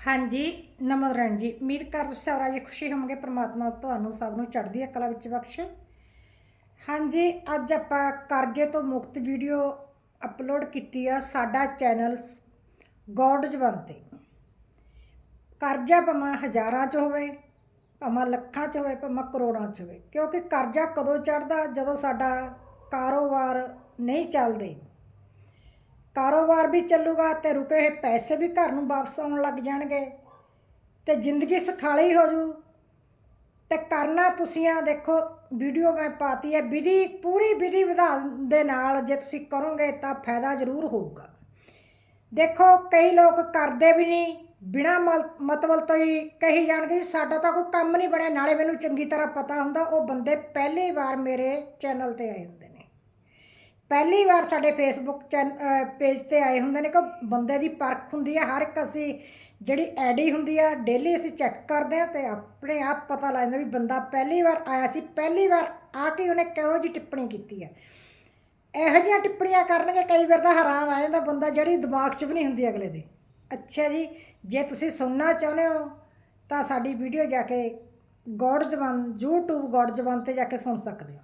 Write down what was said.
ਹਾਂਜੀ, ਨਮਨ ਜੀ। ਉਮੀਦ ਕਰ ਸਾਰਾ ਜੀ ਖੁਸ਼ੀ ਹੋਵੋਗੇ, ਪ੍ਰਮਾਤਮਾ ਤੁਹਾਨੂੰ ਸਭ ਨੂੰ ਚੜ੍ਹਦੀ ਕਲਾ ਵਿੱਚ ਬਖਸ਼ੇ। ਹਾਂਜੀ, ਅੱਜ ਆਪਾਂ ਕਰਜ਼ੇ ਤੋਂ ਮੁਕਤ ਵੀਡੀਓ ਅਪਲੋਡ ਕੀਤੀ ਆ ਸਾਡਾ ਚੈਨਲ ਗੋਡ ਜ਼ਬਾਨ ਤੇ ਕਰਜ਼ਾ ਭਾਵੇਂ ਹਜ਼ਾਰਾਂ 'ਚ ਹੋਵੇ, ਭਾਵੇਂ ਲੱਖਾਂ 'ਚ ਹੋਵੇ, ਭਾਵੇਂ ਕਰੋੜਾਂ 'ਚ ਹੋਵੇ, ਕਿਉਂਕਿ ਕਰਜ਼ਾ ਕਦੋਂ ਚੜਦਾ ਜਦੋਂ ਸਾਡਾ ਕਾਰੋਬਾਰ ਨਹੀਂ ਚੱਲਦੇ। ਕਾਰੋਬਾਰ ਵੀ ਚੱਲੂਗਾ ਤੇ ਰੁਕੇ ਹੋਏ ਪੈਸੇ ਵੀ ਘਰ ਨੂੰ ਵਾਪਸ ਆਉਣ ਲੱਗ ਜਾਣਗੇ। ਤੇ ਜ਼ਿੰਦਗੀ ਸੁਖਾਲੀ ਹੋ ਜੂ। ਤੇ ਕਰਨਾ ਤੁਸੀਂ ਆ, ਦੇਖੋ, ਵੀਡੀਓ ਮੈਂ ਪਾਤੀ ਹੈ, ਵਿਧੀ, ਪੂਰੀ ਵਿਧੀ ਵਿਧਾਨ ਦੇ ਨਾਲ ਜੇ ਤੁਸੀਂ ਕਰੋਗੇ ਤਾਂ ਫਾਇਦਾ ਜ਼ਰੂਰ ਹੋਊਗਾ। ਦੇਖੋ, ਕਈ ਲੋਕ ਕਰਦੇ ਵੀ ਨਹੀਂ, ਬਿਨਾ ਮਤਲਬ ਤੋਂ ਹੀ ਕਹੀ ਜਾਣਗੇ ਸਾਡਾ ਤਾਂ ਕੋਈ ਕੰਮ ਨਹੀਂ ਬਣਿਆ, ਨਾਲੇ ਮੈਨੂੰ ਚੰਗੀ ਤਰ੍ਹਾਂ ਪਤਾ ਹੁੰਦਾ, ਉਹ ਬੰਦੇ ਪਹਿਲੀ ਵਾਰ ਮੇਰੇ ਚੈਨਲ ਤੇ ਆਏ ਹੁੰਦੇ ਪਹਿਲੀ ਵਾਰ ਸਾਡੇ ਫੇਸਬੁੱਕ ਪੇਜ ਤੇ ਆਏ ਹੁੰਦੇ ਨੇ ਕਿ ਬੰਦੇ ਦੀ ਪਰਖ ਹੁੰਦੀ ਹੈ, ਹਰ ਇੱਕ ਅਸੀਂ ਜਿਹੜੀ ਐਡੀ ਹੁੰਦੀ ਆ ਡੇਲੀ ਅਸੀਂ ਚੈੱਕ ਕਰਦੇ ਆ ਤੇ ਆਪਣੇ ਆਪ ਪਤਾ ਲੱਗ ਜਾਂਦਾ ਵੀ ਬੰਦਾ ਪਹਿਲੀ ਵਾਰ ਆਇਆ ਸੀ, ਪਹਿਲੀ ਵਾਰ ਆ ਕੇ ਉਹਨੇ ਕਿਹੋ ਜੀ ਟਿੱਪਣੀ ਕੀਤੀ ਹੈ। ਇਹੋ ਜਿਹੀਆਂ ਟਿੱਪਣੀਆਂ ਕਰਨਗੇ, ਕਈ ਵਾਰ ਤਾਂ ਹੈਰਾਨ ਆ ਜਾਂਦਾ ਬੰਦਾ ਜਿਹੜੀ ਦਿਮਾਗ 'ਚ ਵੀ ਨਹੀਂ ਹੁੰਦੀ ਅਗਲੇ ਦੇ। ਅੱਛਾ ਜੀ, ਜੇ ਤੁਸੀਂ ਸੁਣਨਾ ਚਾਹੁੰਦੇ ਹੋ, ਤਾਂ ਸਾਡੀ ਵੀਡੀਓ ਜਾ ਕੇ ਗੋਡ ਜ਼ਬਾਨ YouTube ਗੋਡ ਜ਼ਬਾਨ ਤੇ ਜਾ ਕੇ ਸੁਣ ਸਕਦੇ ਹੋ।